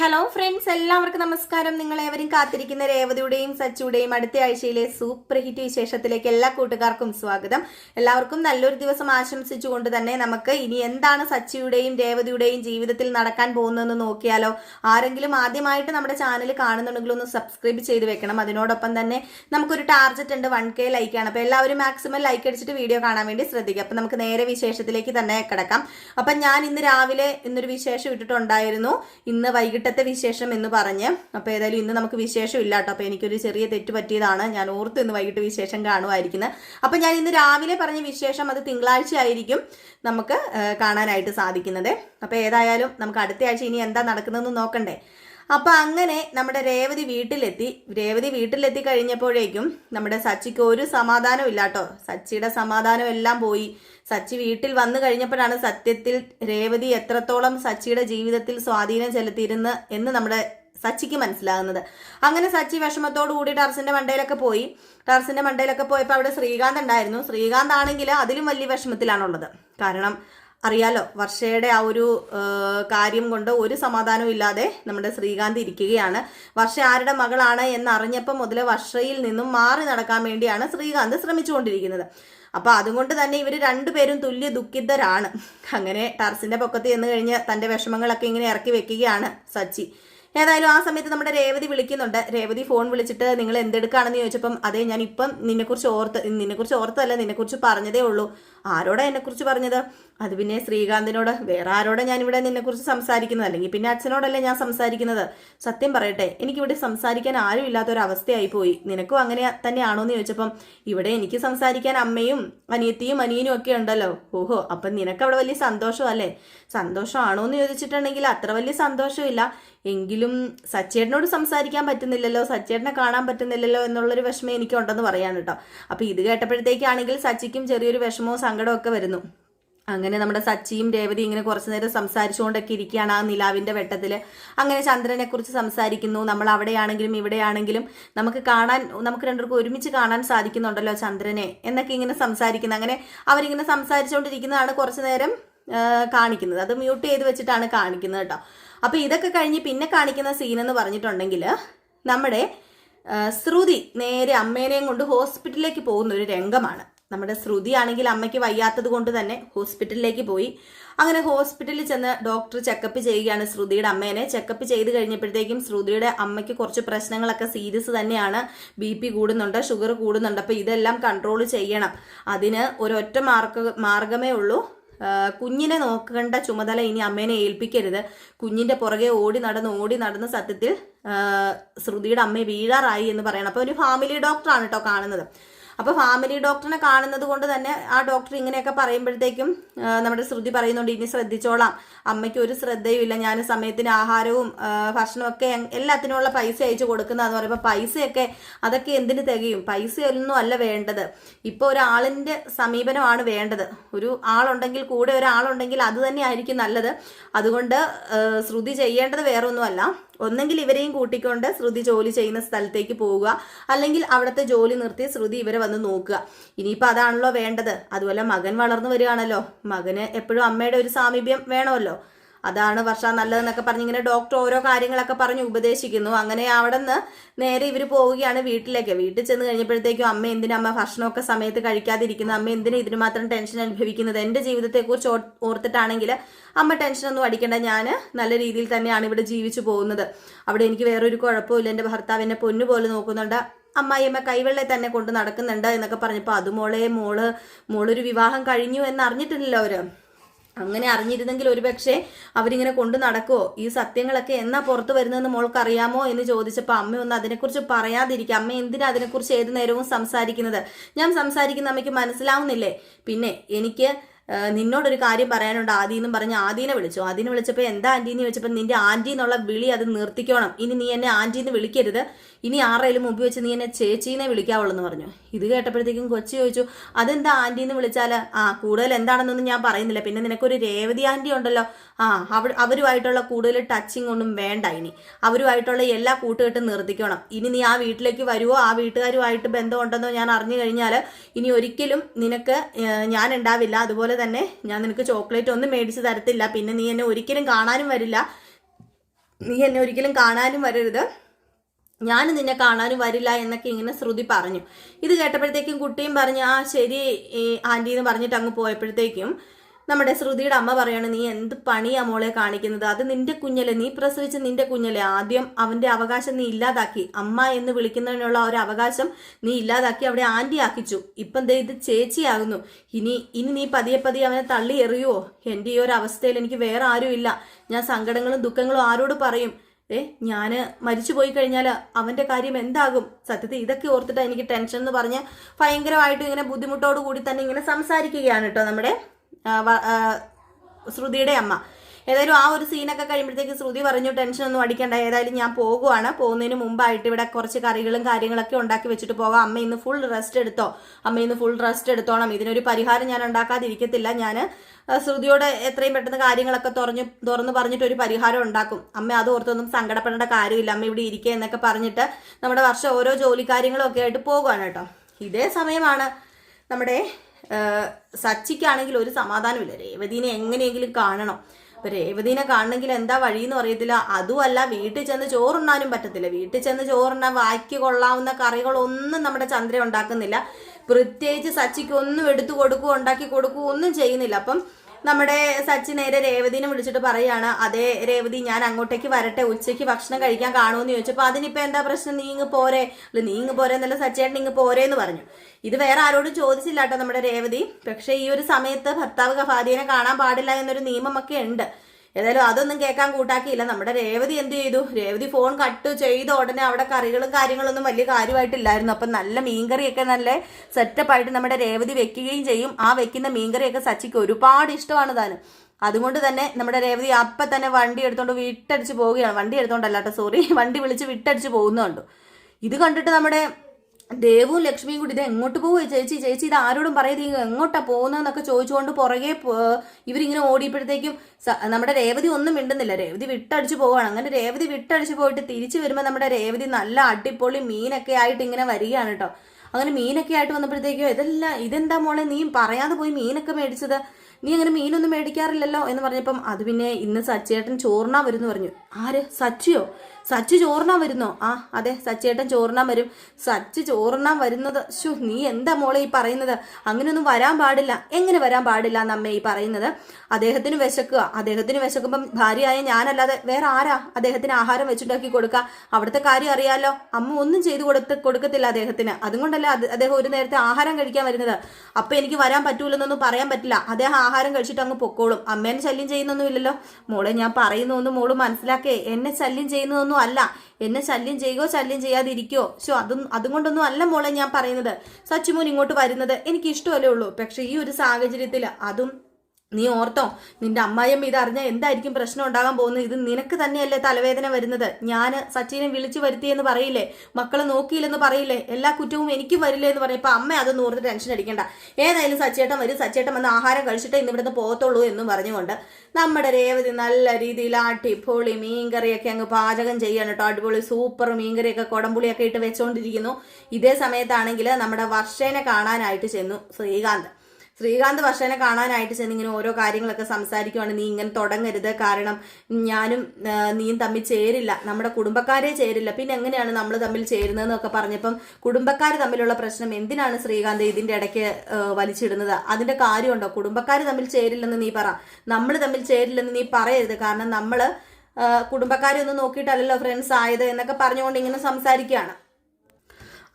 Hello friends എല്ലാവർക്കും നമസ്കാരം. നിങ്ങൾ ഏവരും കാത്തിരിക്കുന്ന രേവതിയുടെയും സച്ചുടെയും അടുത്ത ആഴ്ചയിലെ സൂപ്പർ ഹിറ്റ് വിശേഷത്തിലേക്ക് എല്ലാ കൂട്ടുകാർക്കും സ്വാഗതം. എല്ലാവർക്കും നല്ലൊരു ദിവസം ആശംസിച്ചുകൊണ്ട് തന്നെ നമുക്ക് ഇനി എന്താണ് സച്ചിയുടെയും രേവതിയുടെയും ജീവിതത്തിൽ നടക്കാൻ പോകുന്നതെന്ന് നോക്കിയാലോ? ആരെങ്കിലും ആദ്യമായിട്ട് നമ്മുടെ ചാനൽ കാണുന്നുണ്ടെങ്കിൽ ഒന്ന് സബ്സ്ക്രൈബ് ചെയ്ത് വെക്കണം. അതിനോടൊപ്പം തന്നെ നമുക്കൊരു ടാർജറ്റ് ഉണ്ട് വൺ കെ ലൈക്കാണ് അപ്പോൾ എല്ലാവരും മാക്സിമം ലൈക്ക് അടിച്ചിട്ട് വീഡിയോ കാണാൻ വേണ്ടി ശ്രദ്ധിക്കുക. അപ്പം നമുക്ക് നേരെ വിശേഷത്തിലേക്ക് തന്നെ കിടക്കാം. അപ്പം ഞാൻ ഇന്ന് രാവിലെ ഇന്നൊരു വിശേഷം ഇട്ടിട്ടുണ്ടായിരുന്നു. ഇന്ന് വൈകിട്ടത്തെ വിശേഷം എന്ന് പറഞ്ഞ് അപ്പോൾ ഏതായാലും ഇന്ന് നമുക്ക് വിശേഷം ഇല്ല കേട്ടോ. അപ്പോൾ എനിക്കൊരു ചെറിയ തെറ്റ് പറ്റിയതാണ്. ഞാൻ ഓർത്ത് ഇന്ന് വൈകിട്ട് വിശേഷം കാണുമായിരിക്കുന്നത് അപ്പോൾ ഞാൻ ഇന്ന് രാവിലെ പറഞ്ഞ വിശേഷം അത് തിങ്കളാഴ്ച ആയിരിക്കും നമുക്ക് കാണാനായിട്ട് സാധിക്കുന്നത്. അപ്പോൾ ഏതായാലും നമുക്ക് അടുത്ത ആഴ്ച ഇനി എന്താ നടക്കുന്നതെന്ന് നോക്കണ്ടേ. അപ്പൊ അങ്ങനെ നമ്മുടെ രേവതി വീട്ടിലെത്തി. രേവതി വീട്ടിലെത്തി കഴിഞ്ഞപ്പോഴേക്കും നമ്മുടെ സച്ചിക്ക് ഒരു സമാധാനം ഇല്ലാട്ടോ സച്ചിയുടെ സമാധാനം എല്ലാം പോയി. സച്ചി വീട്ടിൽ വന്നു കഴിഞ്ഞപ്പോഴാണ് സത്യത്തിൽ രേവതി എത്രത്തോളം സച്ചിയുടെ ജീവിതത്തിൽ സ്വാധീനം ചെലുത്തിയിരുന്ന് എന്ന് നമ്മുടെ സച്ചിക്ക് മനസ്സിലാകുന്നത്. അങ്ങനെ സച്ചി വിഷമത്തോടു കൂടി ടർസിന്റെ മണ്ടയിലൊക്കെ പോയി. ടർസിന്റെ മണ്ടയിലൊക്കെ പോയപ്പോൾ അവിടെ ശ്രീകാന്ത് ഉണ്ടായിരുന്നു. ശ്രീകാന്ത് ആണെങ്കിൽ അതിലും വലിയ വിഷമത്തിലാണുള്ളത്. കാരണം അറിയാലോ വർഷയുടെ ആ ഒരു കാര്യം കൊണ്ട് ഒരു സമാധാനവും ഇല്ലാതെ നമ്മുടെ ശ്രീകാന്ത് ഇരിക്കുകയാണ്. വർഷ ആരുടെ മകളാണ് എന്ന് അറിഞ്ഞപ്പോൾ മുതൽ വർഷയിൽ നിന്നും മാറി നടക്കാൻ വേണ്ടിയാണ് ശ്രീകാന്ത് ശ്രമിച്ചുകൊണ്ടിരിക്കുന്നത്. അപ്പൊ അതുകൊണ്ട് തന്നെ ഇവർ രണ്ടുപേരും തുല്യ ദുഃഖിതരാണ്. അങ്ങനെ ടർസിന്റെ പൊക്കത്ത് ചെന്ന് കഴിഞ്ഞ് തന്റെ വിഷമങ്ങളൊക്കെ ഇങ്ങനെ ഇറക്കി വെക്കുകയാണ് സച്ചി. ഏതായാലും ആ സമയത്ത് നമ്മുടെ രേവതി വിളിക്കുന്നുണ്ട്. രേവതി ഫോൺ വിളിച്ചിട്ട് നിങ്ങൾ എന്തെടുക്കാണെന്ന് ചോദിച്ചപ്പം അതെ ഞാൻ ഇപ്പം നിന്നെക്കുറിച്ച് ഓർത്ത് നിന്നെക്കുറിച്ച് ഓർത്തല്ല നിന്നെക്കുറിച്ച് പറഞ്ഞതേ ഉള്ളൂ. ആരോടാ എന്നെക്കുറിച്ച് പറഞ്ഞത്? അത് പിന്നെ ശ്രീകാന്തിനോട് വേറെ ആരോടാ ഞാൻ ഇവിടെ നിന്നെക്കുറിച്ച് സംസാരിക്കുന്നത്? അല്ലെങ്കിൽ പിന്നെ അച്ഛനോടല്ലേ ഞാൻ സംസാരിക്കുന്നത്? സത്യം പറയട്ടെ എനിക്കിവിടെ സംസാരിക്കാൻ ആരും ഇല്ലാത്ത ഒരു അവസ്ഥയായി പോയി നിനക്കും അങ്ങനെ തന്നെയാണോ എന്ന് ചോദിച്ചപ്പം ഇവിടെ എനിക്ക് സംസാരിക്കാൻ അമ്മയും അനിയത്തിയും അനിയനും ഒക്കെ ഉണ്ടല്ലോ. ഓഹോ അപ്പം നിനക്ക് അവിടെ വലിയ സന്തോഷമല്ലേ? സന്തോഷമാണോ എന്ന് ചോദിച്ചിട്ടുണ്ടെങ്കിൽ അത്ര വലിയ സന്തോഷമില്ല. എങ്കിലും സച്ചേട്ടനോട് സംസാരിക്കാൻ പറ്റുന്നില്ലല്ലോ സച്ചേട്ടനെ കാണാൻ പറ്റുന്നില്ലല്ലോ എന്നുള്ളൊരു വിഷമം എനിക്കുണ്ടെന്ന് പറയാൻ കേട്ടോ. അപ്പൊ ഇത് കേട്ടപ്പോഴത്തേക്കാണെങ്കിൽ സച്ചിക്കും ചെറിയൊരു വിഷമവും സങ്കടവും ഒക്കെ വരുന്നു. അങ്ങനെ നമ്മുടെ സച്ചിയും രേവതി ഇങ്ങനെ കുറച്ചു നേരം സംസാരിച്ചുകൊണ്ടൊക്കെ ഇരിക്കുകയാണ് ആ നിലാവിന്റെ വെട്ടത്തിൽ അങ്ങനെ ചന്ദ്രനെ കുറിച്ച് സംസാരിക്കുന്നു. നമ്മൾ അവിടെയാണെങ്കിലും ഇവിടെയാണെങ്കിലും നമുക്ക് കാണാൻ നമുക്ക് രണ്ടുപേർക്കും ഒരുമിച്ച് കാണാൻ സാധിക്കുന്നുണ്ടല്ലോ ചന്ദ്രനെ എന്നൊക്കെ ഇങ്ങനെ സംസാരിക്കുന്നു. അങ്ങനെ അവരിങ്ങനെ സംസാരിച്ചുകൊണ്ടിരിക്കുന്നതാണ് കുറച്ചു നേരം കാണിക്കുന്നത്. അത് മ്യൂട്ട് ചെയ്ത് വെച്ചിട്ടാണ് കാണിക്കുന്നത് കേട്ടോ. അപ്പോൾ ഇതൊക്കെ കഴിഞ്ഞ് പിന്നെ കാണിക്കുന്ന സീൻ എന്ന് പറഞ്ഞിട്ടുണ്ടെങ്കിൽ നമ്മുടെ ശ്രുതി നേരെ അമ്മേനെയും കൊണ്ട് ഹോസ്പിറ്റലിലേക്ക് പോകുന്ന ഒരു രംഗമാണ്. നമ്മുടെ ശ്രുതി ആണെങ്കിൽ അമ്മയ്ക്ക് വയ്യാത്തത് കൊണ്ട് തന്നെ ഹോസ്പിറ്റലിലേക്ക് പോയി. അങ്ങനെ ഹോസ്പിറ്റലിൽ ചെന്ന് ഡോക്ടർ ചെക്കപ്പ് ചെയ്യുകയാണ് ശ്രുതിയുടെ അമ്മേനെ. ചെക്കപ്പ് ചെയ്ത് കഴിഞ്ഞപ്പോഴത്തേക്കും ശ്രുതിയുടെ അമ്മയ്ക്ക് കുറച്ച് പ്രശ്നങ്ങളൊക്കെ സീരിയസ് തന്നെയാണ്. ബി പി കൂടുന്നുണ്ട് ഷുഗർ കൂടുന്നുണ്ട്. അപ്പോൾ ഇതെല്ലാം കൺട്രോൾ ചെയ്യണം. അതിന് ഒരൊറ്റ മാർഗ മാർഗമേ ഉള്ളൂ. കുഞ്ഞിനെ നോക്കേണ്ട ചുമതല ഇനി അമ്മേനെ ഏൽപ്പിക്കരുത്. കുഞ്ഞിന്റെ പുറകെ ഓടി നടന്ന് ഓടി നടന്ന് സത്യത്തിൽ ശ്രുതിയുടെ അമ്മയെ വീഴാറായി എന്ന് പറയണം. അപ്പോൾ ഒരു ഫാമിലി ഡോക്ടറാണ് കേട്ടോ കാണുന്നത്. അപ്പോൾ ഫാമിലി ഡോക്ടറിനെ കാണുന്നത് കൊണ്ട് തന്നെ ആ ഡോക്ടർ ഇങ്ങനെയൊക്കെ പറയുമ്പോഴത്തേക്കും നമ്മുടെ ശ്രുതി പറയുന്നുണ്ട് ഇനി ശ്രദ്ധിച്ചോളാം. അമ്മയ്ക്ക് ഒരു ശ്രദ്ധയും ഇല്ല. ഞാൻ സമയത്തിന് ആഹാരവും ഭക്ഷണമൊക്കെ എല്ലാത്തിനുമുള്ള പൈസ അയച്ചു കൊടുക്കുന്നതെന്ന് പറയുമ്പോൾ പൈസയൊക്കെ അതൊക്കെ എന്തിനു തികയും? പൈസയൊന്നും അല്ല വേണ്ടത്. ഇപ്പോൾ ഒരാളിന്റെ സമീപനമാണ് വേണ്ടത്. ഒരു ആളുണ്ടെങ്കിൽ കൂടെ ഒരാളുണ്ടെങ്കിൽ അത് തന്നെ ആയിരിക്കും നല്ലത്. അതുകൊണ്ട് ശ്രുതി ചെയ്യേണ്ടത് വേറൊന്നുമല്ല. ഒന്നെങ്കിൽ ഇവരെയും കൂട്ടിക്കൊണ്ട് ശ്രുതി ജോലി ചെയ്യുന്ന സ്ഥലത്തേക്ക് പോവുക. അല്ലെങ്കിൽ അവിടുത്തെ ജോലി നിർത്തി ശ്രുതി ഇവരെ വന്ന് നോക്കുക. ഇനിയിപ്പോൾ അതാണല്ലോ വേണ്ടത്. അതുപോലെ മകൻ വളർന്നു വരികയാണല്ലോ. മകന് എപ്പോഴും അമ്മയുടെ ഒരു സാമീപ്യം വേണമല്ലോ. അതാണ് വർഷ നല്ലതെന്നൊക്കെ പറഞ്ഞ് ഇങ്ങനെ ഡോക്ടർ ഓരോ കാര്യങ്ങളൊക്കെ പറഞ്ഞ് ഉപദേശിക്കുന്നു. അങ്ങനെ അവിടെ നിന്ന് നേരെ ഇവർ പോവുകയാണ് വീട്ടിലേക്ക്. വീട്ടിൽ ചെന്ന് കഴിഞ്ഞപ്പോഴത്തേക്കും അമ്മ എന്തിനാ അമ്മ ഭക്ഷണമൊക്കെ സമയത്ത് കഴിക്കാതിരിക്കുന്നത്? അമ്മ എന്തിനാ ഇതിന് മാത്രം ടെൻഷൻ അനുഭവിക്കുന്നത്? എന്റെ ജീവിതത്തെക്കുറിച്ച് ഓർ- ഓർത്തിട്ടാണെങ്കിൽ അമ്മ ടെൻഷനൊന്നും അടിക്കേണ്ട. ഞാൻ നല്ല രീതിയിൽ തന്നെയാണ് ഇവിടെ ജീവിച്ചു പോകുന്നത്. അവിടെ എനിക്ക് വേറൊരു കുഴപ്പമില്ല എന്റെ ഭർത്താവ് എന്നെ പൊന്നു പോലെ നോക്കുന്നുണ്ട്. അമ്മായിയമ്മ കൈവെള്ളെ തന്നെ കൊണ്ട് നടക്കുന്നുണ്ട് എന്നൊക്കെ പറഞ്ഞപ്പോൾ അത് മോളെ മോൾ മോളൊരു വിവാഹം കഴിഞ്ഞു എന്ന് അറിഞ്ഞിട്ടില്ലല്ലോ അവർ. അങ്ങനെ അറിഞ്ഞിരുന്നെങ്കിൽ ഒരുപക്ഷെ അവരിങ്ങനെ കൊണ്ട് നടക്കുമോ ഈ സത്യങ്ങളൊക്കെ എന്നാ പുറത്തു വരുന്നതെന്ന് മോൾക്ക് അറിയാമോ എന്ന് ചോദിച്ചപ്പോൾ അമ്മ ഒന്ന് അതിനെക്കുറിച്ച് പറയാതിരിക്കുക അമ്മ എന്തിനാ അതിനെക്കുറിച്ച് ഏത് നേരവും സംസാരിക്കുന്നത്? ഞാൻ സംസാരിക്കുന്ന അമ്മയ്ക്ക് മനസ്സിലാവുന്നില്ലേ? പിന്നെ എനിക്ക് നിന്നോടൊരു കാര്യം പറയാനുണ്ട്. ആദി എന്നും പറഞ്ഞ് ആദീനെ വിളിച്ചു. ആദീനെ വിളിച്ചപ്പോൾ എന്താ ആന്റി എന്ന് ചോദിച്ചപ്പോൾ നിന്റെ ആന്റി എന്നുള്ള വിളി അത് നിർത്തിക്കോണം. ഇനി നീ എന്നെ ആന്റി എന്ന് വിളിക്കരുത്. ഇനി ആരുടെയും മുമ്പ് വെച്ച് നീ എന്നെ ചേച്ചീനെ വിളിക്കാവുള്ളൂ എന്ന് പറഞ്ഞു. ഇത് കേട്ടപ്പോഴത്തേക്കും കൊച്ചു ചോദിച്ചു അതെന്താ ആന്റി എന്ന് വിളിച്ചാൽ ആ കൂടുതൽ എന്താണെന്നൊന്നും ഞാൻ പറയുന്നില്ല. പിന്നെ നിനക്കൊരു രേവതി ആന്റി ഉണ്ടല്ലോ. ആ അവ അവരുമായിട്ടുള്ള കൂടുതൽ ടച്ചിങ് ഒന്നും വേണ്ട ഇനി. അവരുമായിട്ടുള്ള എല്ലാ കൂട്ടുകെട്ടും നിർത്തിക്കണം. ഇനി നീ ആ വീട്ടിലേക്ക് വരുവോ? ആ വീട്ടുകാരുമായിട്ട് ബന്ധമുണ്ടെന്നോ ഞാൻ അറിഞ്ഞു കഴിഞ്ഞാൽ ഇനി ഒരിക്കലും നിനക്ക് ഞാൻ ഉണ്ടാവില്ല. അതുപോലെ തന്നെ ഞാൻ നിനക്ക് ചോക്ലേറ്റ് ഒന്നും മേടിച്ച് തരത്തില്ല. പിന്നെ നീ എന്നെ ഒരിക്കലും കാണാനും വരില്ല. നീ എന്നെ ഒരിക്കലും കാണാനും വരരുത്. ഞാൻ നിന്നെ കാണാനും വരില്ല എന്നൊക്കെ ഇങ്ങനെ ശ്രുതി പറഞ്ഞു. ഇത് കേട്ടപ്പോഴത്തേക്കും കുട്ടിയും പറഞ്ഞു ആ ശരി ആന്റി എന്ന് പറഞ്ഞിട്ട് അങ്ങ് പോയപ്പോഴത്തേക്കും നമ്മുടെ ശ്രുതിയുടെ അമ്മ പറയാണ് നീ എന്ത് പണിയാ മോളെ കാണിക്കുന്നത്? അത് നിന്റെ കുഞ്ഞല്ലേ. നീ പ്രസവിച്ച് നിന്റെ കുഞ്ഞല്ലേ. ആദ്യം അവന്റെ അവകാശം നീ ഇല്ലാതാക്കി. അമ്മ എന്ന് വിളിക്കുന്നതിനുള്ള ഒരു അവകാശം നീ ഇല്ലാതാക്കി അവിടെ ആന്റി ആക്കിച്ചു. ഇപ്പം ദേ ഇത് ചേച്ചിയാകുന്നു. ഇനി ഇനി നീ പതിയെ പതിയെ അവനെ തള്ളി എറിയുവോ? എന്റെ ഈ ഒരു അവസ്ഥയിൽ എനിക്ക് വേറെ ആരും ഇല്ല. ഞാൻ സങ്കടങ്ങളും ദുഃഖങ്ങളും ആരോട് പറയും? ഏ ഞാൻ മരിച്ചു പോയി കഴിഞ്ഞാൽ അവന്റെ കാര്യം എന്താകും? സത്യത്തിൽ ഇതൊക്കെ ഓർത്തിട്ടാണ് എനിക്ക് ടെൻഷൻ എന്ന് പറഞ്ഞ് ഭയങ്കരമായിട്ട് ഇങ്ങനെ ബുദ്ധിമുട്ടോട് കൂടി തന്നെ ഇങ്ങനെ സംസാരിക്കുകയാണ് കേട്ടോ നമ്മുടെ ശ്രുതിയുടെ അമ്മ. ഏതായാലും ആ ഒരു സീനൊക്കെ കഴിയുമ്പോഴത്തേക്ക് ശ്രുതി പറഞ്ഞു ടെൻഷൻ ഒന്നും അടിക്കണ്ട ഏതായാലും ഞാൻ പോകുവാണ്. പോകുന്നതിന് മുമ്പായിട്ട് ഇവിടെ കുറച്ച് കറികളും കാര്യങ്ങളൊക്കെ ഉണ്ടാക്കി വെച്ചിട്ട് പോകാം അമ്മ ഇന്ന് ഫുൾ റെസ്റ്റ് എടുത്തോ? അമ്മ ഇന്ന് ഫുൾ റെസ്റ്റ് എടുത്തോണം. ഇതിനൊരു പരിഹാരം ഞാൻ ഉണ്ടാക്കാതിരിക്കത്തില്ല. ഞാൻ ശ്രുതിയോട് എത്രയും പെട്ടെന്ന് കാര്യങ്ങളൊക്കെ തുറഞ്ഞു തുറന്ന് പറഞ്ഞിട്ട് ഒരു പരിഹാരം ഉണ്ടാക്കും. അമ്മ അത് ഓർത്തൊന്നും സങ്കടപ്പെടേണ്ട കാര്യമില്ല. അമ്മ ഇവിടെ ഇരിക്കുക എന്നൊക്കെ പറഞ്ഞിട്ട് നമ്മുടെ വർഷം ഓരോ ജോലി കാര്യങ്ങളും ഒക്കെ ആയിട്ട് പോകുവാണ് കേട്ടോ. ഇതേ സമയമാണ് നമ്മുടെ സച്ചിക്കാണെങ്കിൽ ഒരു സമാധാനമില്ല. രേവതിനെ എങ്ങനെയെങ്കിലും കാണണം. അപ്പൊ രേവതിനെ കാണണമെങ്കിൽ എന്താ വഴി എന്ന് അറിയത്തില്ല. അതുമല്ല വീട്ടിൽ ചെന്ന് ചോറുണ്ണാനും പറ്റത്തില്ല. വീട്ടിൽ ചെന്ന് ചോറുണ്ണാൻ വാക്കി കൊള്ളാവുന്ന കറികളൊന്നും നമ്മുടെ ചന്ദ്ര ഉണ്ടാക്കുന്നില്ല. പ്രത്യേകിച്ച് സച്ചിക്ക് ഒന്നും എടുത്തു കൊടുക്കുകയോ ഉണ്ടാക്കി കൊടുക്കുകയോ ഒന്നും ചെയ്യുന്നില്ല. അപ്പം നമ്മുടെ സച്ചിൻ നേരെ രേവതിനെ വിളിച്ചിട്ട് പറയാണ് അതെ രേവതി ഞാൻ അങ്ങോട്ടേക്ക് വരട്ടെ ഉച്ചയ്ക്ക് ഭക്ഷണം കഴിക്കാൻ കാണുമെന്ന് ചോദിച്ചപ്പോൾ അതിനിപ്പോ എന്താ പ്രശ്നം? നീ ഇങ്ങ് പോരെ. അല്ല നീ ഇങ്ങ് പോരെ എന്നല്ല സച്ചേട്ടൻ ഇങ്ങ് പോരെ എന്ന് പറഞ്ഞു. ഇത് വേറെ ആരോടും ചോദിച്ചില്ല കേട്ടോ നമ്മുടെ രേവതി. പക്ഷേ ഈ ഒരു സമയത്ത് ഭർത്താവ് ഭാര്യനെ കാണാൻ പാടില്ല എന്നൊരു നിയമമൊക്കെ ഉണ്ട്. ഏതായാലും അതൊന്നും കേൾക്കാൻ കൂട്ടാക്കിയില്ല. നമ്മുടെ രേവതി എന്ത് ചെയ്തു? രേവതി ഫോൺ കട്ട് ചെയ്ത ഉടനെ അവിടെ കറികളും കാര്യങ്ങളൊന്നും വലിയ കാര്യമായിട്ടില്ലായിരുന്നു. അപ്പം നല്ല മീൻകറിയൊക്കെ നല്ല സെറ്റപ്പായിട്ട് നമ്മുടെ രേവതി വെക്കുകയും ചെയ്യും. ആ വെക്കുന്ന മീൻകറിയൊക്കെ സച്ചിക്ക് ഒരുപാട് ഇഷ്ടമാണ് താനും അതുകൊണ്ട് തന്നെ നമ്മുടെ രേവതി അപ്പം തന്നെ വണ്ടി എടുത്തോണ്ട് വിട്ടടിച്ച് പോവുകയാണ്. വണ്ടി എടുത്തോണ്ടല്ലാട്ടോ സോറി വണ്ടി വിളിച്ച് വിട്ടടിച്ച് പോകുന്നുണ്ട്. ഇത് കണ്ടിട്ട് നമ്മുടെ ദേവും ലക്ഷ്മിയും കൂടി ഇത് എങ്ങോട്ട് പോവുക ചേച്ചി ചേച്ചി ഇത് ആരോടും പറയത് എങ്ങോട്ടാ പോകുന്നതെന്നൊക്കെ ചോദിച്ചുകൊണ്ട് പുറകെ ഇവരിങ്ങനെ ഓടിയപ്പോഴത്തേക്കും നമ്മുടെ രേവതി ഒന്നും മിണ്ടുന്നില്ല. രേവതി വിട്ടടിച്ച് പോവാണ് അങ്ങനെ രേവതി വിട്ടടിച്ച് പോയിട്ട് തിരിച്ചു വരുമ്പോൾ നമ്മുടെ രേവതി നല്ല അടിപൊളി മീനൊക്കെ ആയിട്ട് ഇങ്ങനെ വരികയാണ് കേട്ടോ അങ്ങനെ മീനൊക്കെ ആയിട്ട് വന്നപ്പോഴത്തേക്കും ഇതെല്ലാം ഇതെന്താ മോളെ നീ പറയാതെ പോയി മീനൊക്കെ മേടിച്ചത്? നീ അങ്ങനെ മീനൊന്നും മേടിക്കാറില്ലല്ലോ എന്ന് പറഞ്ഞപ്പം അത് പിന്നെ ഇന്ന് സച്ചേട്ടൻ ചോറിനാ വരുന്നു പറഞ്ഞു. ആര്? സച്ചിയോ? സച്ചി ചോറിനാൻ വരുന്നോ? ആ അതെ സച്ചേട്ടൻ ചോറിനാൻ വരും. സച്ച് ചോറിനാൻ വരുന്നത്. ശു നീ എന്താ മോളെ ഈ പറയുന്നത്? അങ്ങനെയൊന്നും വരാൻ പാടില്ല. എങ്ങനെ വരാൻ പാടില്ല എന്ന് ഈ പറയുന്നത്? അദ്ദേഹത്തിന് വിശക്കുക. അദ്ദേഹത്തിന് വിശക്കുമ്പം ഭാര്യയായ ഞാനല്ലാതെ വേറെ ആരാ? അദ്ദേഹത്തിന് ആഹാരം വെച്ചുണ്ടാക്കി കൊടുക്കുക. അവിടുത്തെ കാര്യം അറിയാലോ. അമ്മ ഒന്നും ചെയ്തു കൊടുത്ത് കൊടുക്കത്തില്ല അദ്ദേഹത്തിന്. അതുകൊണ്ടല്ല അത് അദ്ദേഹം ഒരു നേരത്തെ ആഹാരം കഴിക്കാൻ വരുന്നത്. അപ്പൊ എനിക്ക് വരാൻ പറ്റൂലെന്നൊന്നും പറയാൻ പറ്റില്ല. അദ്ദേഹം ആഹാരം കഴിച്ചിട്ട് അങ്ങ് പൊക്കോളും. അമ്മേനെ ശല്യം ചെയ്യുന്നൊന്നുമില്ലല്ലോ മോളെ ഞാൻ പറയുന്നൊന്നും മോൾ മനസ്സിലാക്കേ. എന്നെ ശല്യം ചെയ്യുന്നതൊന്നും അല്ല. എന്നെ ശല്യം ചെയ്യുകയോ ശല്യം ചെയ്യാതിരിക്കോ സോ അതും അതുകൊണ്ടൊന്നും അല്ല മോളെ ഞാൻ പറയുന്നത്. സച്ചിമോൻ ഇങ്ങോട്ട് വരുന്നത് എനിക്ക് ഇഷ്ടമല്ലേ ഉള്ളൂ. പക്ഷെ ഈ ഒരു സാഹചര്യത്തിൽ അതും നീ ഓർത്തോ നിന്റെ അമ്മായിയമ്മ ഇത് അറിഞ്ഞാൽ എന്തായിരിക്കും പ്രശ്നം ഉണ്ടാകാൻ പോകുന്നത്? ഇത് നിനക്ക് തന്നെയല്ലേ തലവേദന വരുന്നത്. ഞാൻ സച്ചിനെ വിളിച്ചു വരുത്തിയെന്ന് പറയില്ലേ? മക്കളെ നോക്കിയില്ലെന്ന് പറയില്ലേ? എല്ലാ കുറ്റവും എനിക്കും വരില്ലേ എന്ന് പറയും. ഇപ്പം അമ്മ അതൊന്നും ഓർത്ത് ടെൻഷൻ അടിക്കണ്ട. ഏതായാലും സച്ചേട്ടൻ വരും. സച്ചേട്ടൻ വന്ന് ആഹാരം കഴിച്ചിട്ട് ഇന്ന് ഇവിടുന്ന് പോകത്തുള്ളൂ എന്നും പറഞ്ഞുകൊണ്ട് നമ്മുടെ രേവതി നല്ല രീതിയിൽ അടിപൊളി മീൻകറിയൊക്കെ അങ്ങ് പാചകം ചെയ്യണം കേട്ടോ. അടിപൊളി സൂപ്പർ മീൻകറിയൊക്കെ കുടംപുളിയൊക്കെ ഇട്ട് വെച്ചുകൊണ്ടിരിക്കുന്നു ഇതേ സമയത്താണെങ്കിൽ നമ്മുടെ വർഷേനെ കാണാനായിട്ട് ചെന്നു ശ്രീകാന്ത്. ശ്രീകാന്ത് വർഷനെ കാണാനായിട്ട് ചെന്ന് ഇങ്ങനെ ഓരോ കാര്യങ്ങളൊക്കെ സംസാരിക്കുവാണ്. നീ ഇങ്ങനെ തുടങ്ങരുത്. കാരണം ഞാനും നീയും തമ്മിൽ ചേരില്ല. നമ്മുടെ കുടുംബക്കാരെ ചേരില്ല. പിന്നെ എങ്ങനെയാണ് നമ്മൾ തമ്മിൽ ചേരുന്നതെന്നൊക്കെ പറഞ്ഞപ്പം കുടുംബക്കാർ തമ്മിലുള്ള പ്രശ്നം എന്തിനാണ് ശ്രീകാന്ത് ഇതിന്റെ ഇടയ്ക്ക് വലിച്ചിടുന്നത്? അതിന്റെ കാര്യമുണ്ടോ? കുടുംബക്കാർ തമ്മിൽ ചേരില്ലെന്ന് നീ പറ. നമ്മൾ തമ്മിൽ ചേരില്ലെന്ന് നീ പറയരുത്. കാരണം നമ്മൾ കുടുംബക്കാരെ ഒന്നും നോക്കിയിട്ടല്ലല്ലോ ഫ്രണ്ട്സ് ആയത് എന്നൊക്കെ പറഞ്ഞുകൊണ്ട് ഇങ്ങനെ സംസാരിക്കുകയാണ്.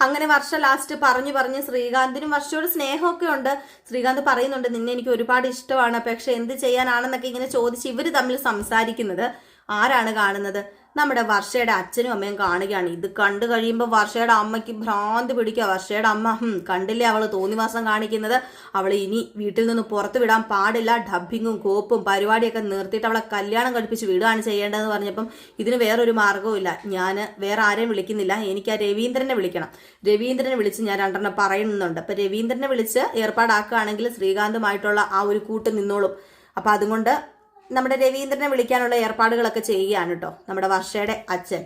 അങ്ങനെ വർഷ ലാസ്റ്റ് പറഞ്ഞു പറഞ്ഞ് ശ്രീകാന്തിനും വർഷയോട് സ്നേഹമൊക്കെ ഉണ്ട്. ശ്രീകാന്ത് പറയുന്നുണ്ട് നിന്നെ എനിക്ക് ഒരുപാട് ഇഷ്ടമാണ്. പക്ഷെ എന്ത് ചെയ്യാനാണെന്നൊക്കെ ഇങ്ങനെ ചോദിച്ച് ഇവർ തമ്മിൽ സംസാരിക്കുന്നത് ആരാണ് കാണുന്നത്? നമ്മുടെ വർഷയുടെ അച്ഛനും അമ്മയും കാണുകയാണ്. ഇത് കണ്ടു കഴിയുമ്പോൾ വർഷയുടെ അമ്മയ്ക്ക് ഭ്രാന്ത് പിടിക്കുക. വർഷയുടെ അമ്മ കണ്ടില്ലേ അവൾ തോന്നിവാസം കാണിക്കുന്നത്? അവൾ ഇനി വീട്ടിൽ നിന്ന് പുറത്തു വിടാൻ പാടില്ല. ഡബിങ്ങും കോപ്പും പരിപാടിയൊക്കെ നിർത്തിയിട്ട് അവളെ കല്യാണം കഴിപ്പിച്ച് വിടുകയാണ് ചെയ്യേണ്ടതെന്ന് പറഞ്ഞപ്പം ഇതിന് വേറൊരു മാർഗവും ഇല്ല. ഞാൻ വേറെ ആരെയും വിളിക്കുന്നില്ല. എനിക്ക് ആ രവീന്ദ്രനെ വിളിക്കണം. രവീന്ദ്രനെ വിളിച്ച് ഞാൻ രണ്ടെണ്ണം പറയുന്നുണ്ട്. അപ്പം രവീന്ദ്രനെ വിളിച്ച് ഏർപ്പാടാക്കുകയാണെങ്കിൽ ശ്രീകാന്തുമായിട്ടുള്ള ആ ഒരു കൂട്ട് നിന്നോളും. അപ്പം അതുകൊണ്ട് നമ്മുടെ രവീന്ദ്രനെ വിളിക്കാനുള്ള ഏർപ്പാടുകളൊക്കെ ചെയ്യുകയാണ് കേട്ടോ നമ്മുടെ വർഷയുടെ അച്ഛൻ.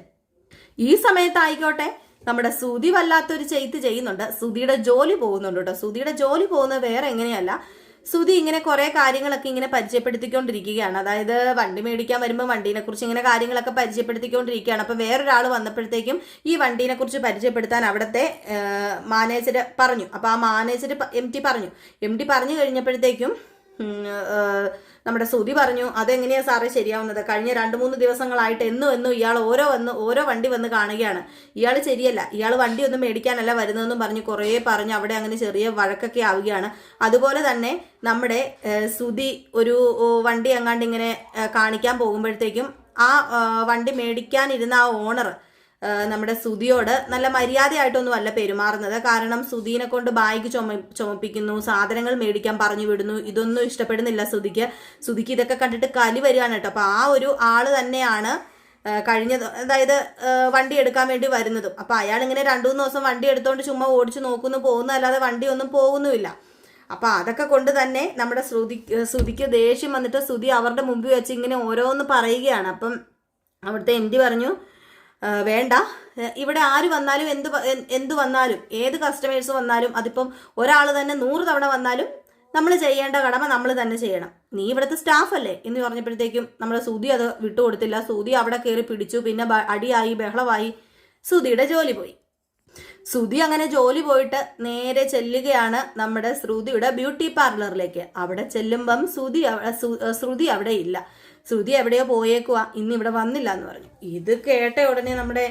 ഈ സമയത്തായിക്കോട്ടെ നമ്മുടെ സുതി വല്ലാത്തൊരു ചെയ്ത്ത് ചെയ്യുന്നുണ്ട്. സുതിയുടെ ജോലി പോകുന്നുണ്ട് കേട്ടോ സുതിയുടെ ജോലി പോകുന്നത് വേറെ എങ്ങനെയല്ല സുതി ഇങ്ങനെ കുറെ കാര്യങ്ങളൊക്കെ ഇങ്ങനെ പരിചയപ്പെടുത്തിക്കൊണ്ടിരിക്കുകയാണ്. അതായത് വണ്ടി മേടിക്കാൻ വരുമ്പോൾ വണ്ടീനെ കുറിച്ച് ഇങ്ങനെ കാര്യങ്ങളൊക്കെ പരിചയപ്പെടുത്തിക്കൊണ്ടിരിക്കുകയാണ്. അപ്പൊ വേറൊരാൾ വന്നപ്പോഴത്തേക്കും ഈ വണ്ടീനെ കുറിച്ച് പരിചയപ്പെടുത്താൻ അവിടുത്തെ മാനേജർ പറഞ്ഞു. അപ്പൊ ആ മാനേജർ എം ടി പറഞ്ഞു. എം ടി പറഞ്ഞു കഴിഞ്ഞപ്പോഴത്തേക്കും നമ്മുടെ ശ്രുതി പറഞ്ഞു അതെങ്ങനെയാ സാറേ ശരിയാവുന്നത്? കഴിഞ്ഞ രണ്ട് മൂന്ന് ദിവസങ്ങളായിട്ട് എന്നും എന്നും ഇയാൾ ഓരോ വന്ന് ഓരോ വണ്ടി വന്ന് കാണുകയാണ്. ഇയാൾ ശരിയല്ല. ഇയാൾ വണ്ടി ഒന്നും മേടിക്കാനല്ല വരുന്നതെന്നും പറഞ്ഞ് കുറേ പറഞ്ഞു അവിടെ അങ്ങനെ ചെറിയ വഴക്കൊക്കെ ആവുകയാണ്. അതുപോലെ തന്നെ നമ്മുടെ ശ്രുതി ഒരു വണ്ടി എങ്ങാണ്ട് ഇങ്ങനെ കാണിക്കാൻ പോകുമ്പോഴത്തേക്കും ആ വണ്ടി മേടിക്കാനിരുന്ന ആ ഓണർ നമ്മുടെ സുതിയോട് നല്ല മര്യാദയായിട്ടൊന്നും അല്ല പെരുമാറുന്നത്. കാരണം സുധീനെ കൊണ്ട് ബാഗ് ചുമ ചുമപ്പിക്കുന്നു സാധനങ്ങൾ മേടിക്കാൻ പറഞ്ഞു വിടുന്നു. ഇതൊന്നും ഇഷ്ടപ്പെടുന്നില്ല സുധിക്ക്. സുധിക്ക് ഇതൊക്കെ കണ്ടിട്ട് കലി വരികയാണ് കേട്ടോ. അപ്പൊ ആ ഒരു ആൾ തന്നെയാണ് കഴിഞ്ഞ അതായത് വണ്ടി എടുക്കാൻ വേണ്ടി വരുന്നതും. അപ്പൊ അയാൾ ഇങ്ങനെ രണ്ടു മൂന്ന് ദിവസം വണ്ടി എടുത്തോണ്ട് ചുമ്മാ ഓടിച്ചു നോക്കുന്നു പോകുന്നു. അല്ലാതെ വണ്ടി ഒന്നും പോകുന്നുമില്ല. അപ്പൊ അതൊക്കെ കൊണ്ട് തന്നെ നമ്മുടെ ശ്രുതി ശ്രുതിക്ക് ദേഷ്യം വന്നിട്ട് ശ്രുതി അവരുടെ മുമ്പിൽ വെച്ച് ഇങ്ങനെ ഓരോന്ന് പറയുകയാണ്. അപ്പം അവിടുത്തെ എം പറഞ്ഞു "ആ, വേണ്ട. ഇവിടെ ആര് വന്നാലും എന്ത് എന്ത് വന്നാലും ഏത് കസ്റ്റമേഴ്സ് വന്നാലും അതിപ്പം ഒരാൾ തന്നെ നൂറ് തവണ വന്നാലും നമ്മൾ ചെയ്യേണ്ട കടമ നമ്മൾ തന്നെ ചെയ്യണം. നീ ഇവിടുത്തെ സ്റ്റാഫ് അല്ലേ? എന്ന് പറഞ്ഞപ്പോഴത്തേക്കും നമ്മുടെ സുതി അത് വിട്ടുകൊടുത്തില്ല. സുതി അവിടെ കയറി പിടിച്ചു. പിന്നെ അടിയായി ബഹളമായി. സുതിയുടെ ജോലി പോയി. ശ്രുതി അങ്ങനെ ജോലി പോയിട്ട് നേരെ ചെല്ലുകയാണ് നമ്മുടെ ശ്രുതിയുടെ ബ്യൂട്ടി പാർലറിലേക്ക്. അവിടെ ചെല്ലുമ്പം ശ്രുതി ശ്രുതി അവിടെ ഇല്ല. ശ്രുതി എവിടെയോ പോയേക്കുവാ. ഇന്ന് ഇവിടെ വന്നില്ല എന്ന് പറഞ്ഞു. ഇത് കേട്ട ഉടനെ നമ്മുടെ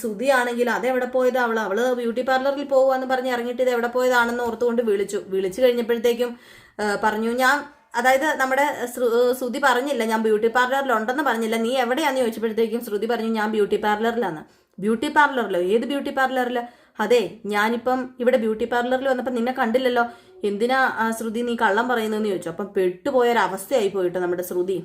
ശ്രുതി ആണെങ്കിൽ അതെവിടെ പോയത്? അവൾ അവൾ ബ്യൂട്ടി പാർലറിൽ പോകുവാന്ന് പറഞ്ഞ് ഇറങ്ങിയിട്ട് ഇത് എവിടെ പോയതാണെന്ന് ഓർത്തുകൊണ്ട് വിളിച്ചു. വിളിച്ചു കഴിഞ്ഞപ്പോഴത്തേക്കും പറഞ്ഞു ഞാൻ അതായത് നമ്മുടെ ശ്രു- ശ്രുതി പറഞ്ഞില്ല ഞാൻ ബ്യൂട്ടി പാർലറിൽ ഉണ്ടെന്ന് പറഞ്ഞില്ല. നീ എവിടെയാന്ന് ചോദിച്ചപ്പോഴത്തേക്കും ശ്രുതി പറഞ്ഞു ഞാൻ ബ്യൂട്ടി പാർലറിലാണ് ബ്യൂട്ടി പാർലറിലോ? ഏത് ബ്യൂട്ടി പാർലറിൽ അതെ ഞാനിപ്പം ഇവിടെ ബ്യൂട്ടി പാർലറിൽ വന്നപ്പോൾ നിന്നെ കണ്ടില്ലല്ലോ. എന്തിനാ ശ്രുതി നീ കള്ളം പറയുന്നതെന്ന് ചോദിച്ചു. അപ്പം പെട്ടുപോയൊരവസ്ഥയായി പോയിട്ട് നമ്മുടെ ശ്രുതി.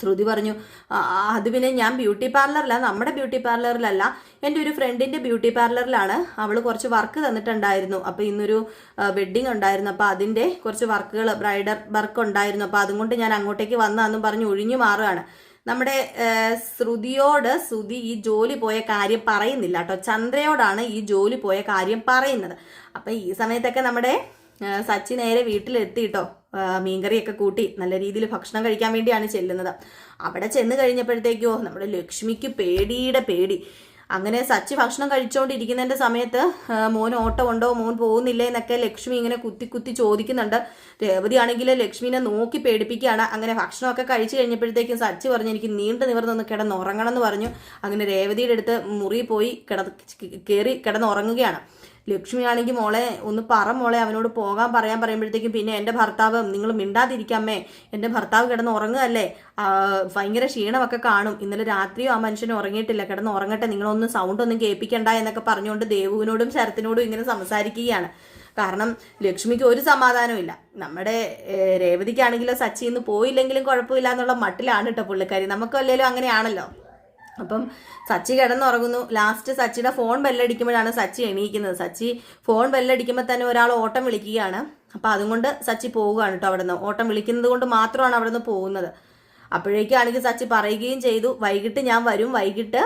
ശ്രുതി പറഞ്ഞു "ആ, ആ, അത് പിന്നെ ഞാൻ ബ്യൂട്ടി പാർലറില നമ്മുടെ ബ്യൂട്ടി പാർലറിലല്ല. എന്റെ ഒരു ഫ്രണ്ടിന്റെ ബ്യൂട്ടി പാർലറിലാണ്. അവൾ കുറച്ച് വർക്ക് തന്നിട്ടുണ്ടായിരുന്നു. അപ്പോൾ ഇന്നൊരു വെഡ്ഡിങ് ഉണ്ടായിരുന്നു. അപ്പോൾ അതിന്റെ കുറച്ച് വർക്കുകൾ ബ്രൈഡർ വർക്ക് ഉണ്ടായിരുന്നു. അപ്പോൾ അതും ഞാൻ അങ്ങോട്ടേക്ക് വന്നതെന്നും പറഞ്ഞ് ഒഴിഞ്ഞു മാറുകയാണ്. നമ്മുടെ ശ്രുതിയോട് ശ്രുതി ഈ ജോലി പോയ കാര്യം പറയുന്നില്ല കേട്ടോ. ചന്ദ്രയോടാണ് ഈ ജോലി പോയ കാര്യം പറയുന്നത്. അപ്പം ഈ സമയത്തൊക്കെ നമ്മുടെ സച്ചി നേരെ വീട്ടിലെത്തി കേട്ടോ. മീൻകറിയൊക്കെ കൂട്ടി നല്ല രീതിയിൽ ഭക്ഷണം കഴിക്കാൻ വേണ്ടിയാണ് ചെല്ലുന്നത്. അവിടെ ചെന്ന് കഴിഞ്ഞപ്പോഴത്തേക്കോ നമ്മുടെ ലക്ഷ്മിക്ക് പേടിയുടെ പേടി. അങ്ങനെ സച്ചി ഭക്ഷണം കഴിച്ചുകൊണ്ടിരിക്കുന്നതിന്റെ സമയത്ത് മോൻ ഓട്ടം ഉണ്ടോ മോൻ പോകുന്നില്ല എന്നൊക്കെ ലക്ഷ്മി ഇങ്ങനെ കുത്തി കുത്തി ചോദിക്കുന്നുണ്ട്. രേവതി ആണെങ്കിൽ ലക്ഷ്മിനെ നോക്കി പേടിപ്പിക്കുകയാണ്. അങ്ങനെ ഭക്ഷണമൊക്കെ കഴിച്ചു കഴിഞ്ഞപ്പോഴത്തേക്കും സച്ചി പറഞ്ഞു എനിക്ക് നീണ്ടു നിവർന്നൊന്ന് കിടന്നുറങ്ങണം എന്ന് പറഞ്ഞു. അങ്ങനെ രേവതിയുടെ അടുത്ത് മുറി പോയി കിട കയറി കിടന്നുറങ്ങുകയാണ്. ലക്ഷ്മി ആണെങ്കിൽ മോളെ ഒന്ന് പറ മോളെ അവനോട് പോകാൻ പറയാൻ പറയുമ്പോഴത്തേക്കും പിന്നെ എന്റെ ഭർത്താവ് നിങ്ങൾ മിണ്ടാതിരിക്കാമേ എന്റെ ഭർത്താവ് കിടന്ന് ഉറങ്ങുകയല്ലേ? ഭയങ്കര ക്ഷീണമൊക്കെ കാണും. ഇന്നലെ രാത്രിയോ ആ മനുഷ്യൻ ഉറങ്ങിയിട്ടില്ല. കിടന്ന് ഉറങ്ങട്ടെ നിങ്ങളൊന്നും സൗണ്ട് ഒന്നും കേൾപ്പിക്കണ്ട എന്നൊക്കെ പറഞ്ഞുകൊണ്ട് ദേവുവിനോടും ശരത്തിനോടും ഇങ്ങനെ സംസാരിക്കുകയാണ്. കാരണം ലക്ഷ്മിക്ക് ഒരു സമാധാനവും ഇല്ല നമ്മുടെ രേവതിക്കാണെങ്കിലോ രേവതിക്കാണെങ്കിലും സച്ചി ഇന്ന് പോയില്ലെങ്കിലും കുഴപ്പമില്ല എന്നുള്ള മട്ടിലാണ് കേട്ടോ പുള്ളിക്കാരി. നമുക്കല്ലേലും അങ്ങനെയാണല്ലോ? അപ്പം സച്ചി കിടന്നുറങ്ങുന്നു. ലാസ്റ്റ് സച്ചിയുടെ ഫോൺ ബെല്ലടിക്കുമ്പോഴാണ് സച്ചി എണീക്കുന്നത്. സച്ചി ഫോൺ ബെല്ലടിക്കുമ്പോൾ തന്നെ ഒരാൾ ഓട്ടം വിളിക്കുകയാണ്. അപ്പം അതുകൊണ്ട് സച്ചി പോവുകയാണ് കേട്ടോ അവിടെ നിന്ന് ഓട്ടം വിളിക്കുന്നത് കൊണ്ട് മാത്രമാണ് അവിടെ നിന്ന് പോകുന്നത്. അപ്പോഴേക്കാണെങ്കിൽ സച്ചി പറയുകയും ചെയ്തു വൈകിട്ട് ഞാൻ വരും വൈകിട്ട്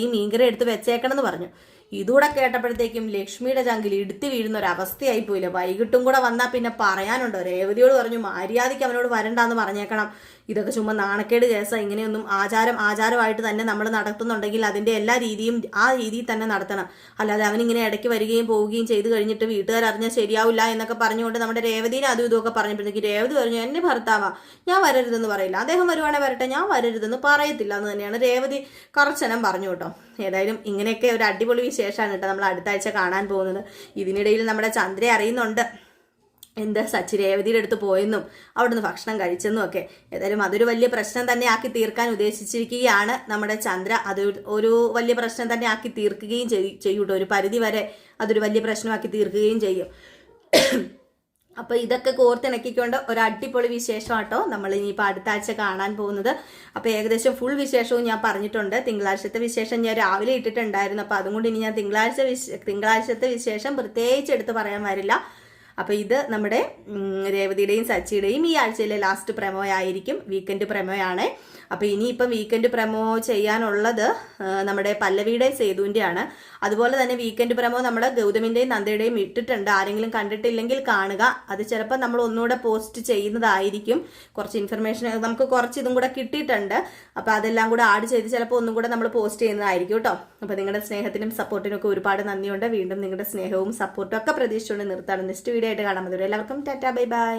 ഈ മീൻകറി എടുത്ത് വെച്ചേക്കണം എന്ന് പറഞ്ഞു. ഇതൂടെ കേട്ടപ്പോഴത്തേക്കും ലക്ഷ്മിയുടെ ചങ്കിൽ ഇടുത്തി വീഴുന്ന ഒരു അവസ്ഥയായി പോയില്ല. വൈകിട്ടും കൂടെ വന്നാൽ പിന്നെ പറയാനുണ്ടോ? രേവതിയോട് പറഞ്ഞു മര്യാദയ്ക്ക് അവനോട് വരണ്ടാന്ന് പറഞ്ഞേക്കണം. ഇതൊക്കെ ചുമ്മാ നാണക്കേട് കേസാ. ഇങ്ങനെയൊന്നും ആചാരം ആചാരമായിട്ട് തന്നെ നമ്മൾ നടത്തുന്നുണ്ടെങ്കിൽ അതിന്റെ എല്ലാ രീതിയും ആ രീതിയിൽ തന്നെ നടത്തണം. അല്ലാതെ അവനിങ്ങനെ ഇടയ്ക്ക് വരികയും പോവുകയും ചെയ്ത് കഴിഞ്ഞിട്ട് വീട്ടുകാർ അറിഞ്ഞാൽ ശരിയാവില്ല എന്നൊക്കെ പറഞ്ഞുകൊണ്ട് നമ്മുടെ രേവതിനെ അതും ഇതുമൊക്കെ പറഞ്ഞപ്പോഴത്തേക്ക് രേവതി പറഞ്ഞു എന്നെ ഭർത്താവാ ഞാൻ വരരുതെന്ന് പറയില്ല. അദ്ദേഹം വരുവാണെങ്കിൽ വരട്ടെ ഞാൻ വരരുതെന്ന് പറയത്തില്ല എന്ന് തന്നെയാണ് രേവതി കറച്ചനം പറഞ്ഞു കേട്ടോ. ഏതായാലും ഇങ്ങനെയൊക്കെ ഒരു അടിപൊളി വിശേഷമാണ് കേട്ടോ നമ്മൾ അടുത്ത ആഴ്ച കാണാൻ പോകുന്നത്. ഇതിനിടയിൽ നമ്മുടെ ചന്ദ്രയെ അറിയുന്നുണ്ട്. എന്ത് സച്ചി രേവതിയുടെ അടുത്ത് പോയെന്നും അവിടുന്ന് ഭക്ഷണം കഴിച്ചെന്നും ഒക്കെ. ഏതായാലും അതൊരു വലിയ പ്രശ്നം തന്നെ ആക്കി തീർക്കാൻ ഉദ്ദേശിച്ചിരിക്കുകയാണ് നമ്മുടെ ചന്ദ്ര. അത് ഒരു വലിയ പ്രശ്നം തന്നെ ആക്കി തീർക്കുകയും ചെയ്യും ചെയ്യൂട്ടോ? ഒരു പരിധി വരെ അതൊരു വലിയ പ്രശ്നമാക്കി തീർക്കുകയും ചെയ്യും. അപ്പൊ ഇതൊക്കെ കോർത്തിണക്കിക്കൊണ്ട് ഒരു അടിപൊളി വിശേഷമാട്ടോ നമ്മൾ ഇനിയിപ്പോൾ അടുത്ത ആഴ്ച കാണാൻ പോകുന്നത്. അപ്പൊ ഏകദേശം ഫുൾ വിശേഷവും ഞാൻ പറഞ്ഞിട്ടുണ്ട്. തിങ്കളാഴ്ചത്തെ വിശേഷം ഞാൻ രാവിലെ ഇട്ടിട്ടുണ്ടായിരുന്നു. അപ്പൊ അതുകൊണ്ട് ഇനി ഞാൻ തിങ്കളാഴ്ച തിങ്കളാഴ്ചത്തെ വിശേഷം പ്രത്യേകിച്ച് എടുത്ത് പറയാൻ വരില്ല. അപ്പൊ ഇത് നമ്മുടെ രേവതിയുടെയും സച്ചിയുടെയും ഈ ആഴ്ചയിലെ ലാസ്റ്റ് പ്രമോയായിരിക്കും വീക്കെൻഡ് പ്രമോയാണ് അപ്പോൾ ഇനിയിപ്പം വീക്കെൻഡ് പ്രമോ ചെയ്യാനുള്ളത് നമ്മുടെ പല്ലവിയുടെയും സേതുവിന്റെയാണ് അതുപോലെ തന്നെ വീക്കെൻഡ് പ്രമോ നമ്മുടെ ഗൗതമിന്റെയും നന്ദയുടെയും ഇട്ടിട്ടുണ്ട്. ആരെങ്കിലും കണ്ടിട്ടില്ലെങ്കിൽ കാണുക. അത് ചിലപ്പോൾ നമ്മൾ ഒന്നുകൂടെ പോസ്റ്റ് ചെയ്യുന്നതായിരിക്കും. കുറച്ച് ഇൻഫർമേഷൻ നമുക്ക് കുറച്ച് ഇതും കൂടെ കിട്ടിയിട്ടുണ്ട്. അപ്പോൾ അതെല്ലാം കൂടെ ആഡ് ചെയ്ത് ചിലപ്പോൾ ഒന്നും കൂടെ നമ്മൾ പോസ്റ്റ് ചെയ്യുന്നതായിരിക്കും കേട്ടോ. അപ്പോൾ നിങ്ങളുടെ സ്നേഹത്തിനും സപ്പോർട്ടിനും ഒക്കെ ഒരുപാട് നന്ദിയുണ്ട്. വീണ്ടും നിങ്ങളുടെ സ്നേഹവും സപ്പോർട്ടും ഒക്കെ പ്രതീക്ഷിച്ചുകൊണ്ട് നിർത്താണ് നെക്സ്റ്റ് വീഡിയോ ആയിട്ട് കാണാൻ മതി. എല്ലാവർക്കും ടാറ്റാ ബൈ ബൈ.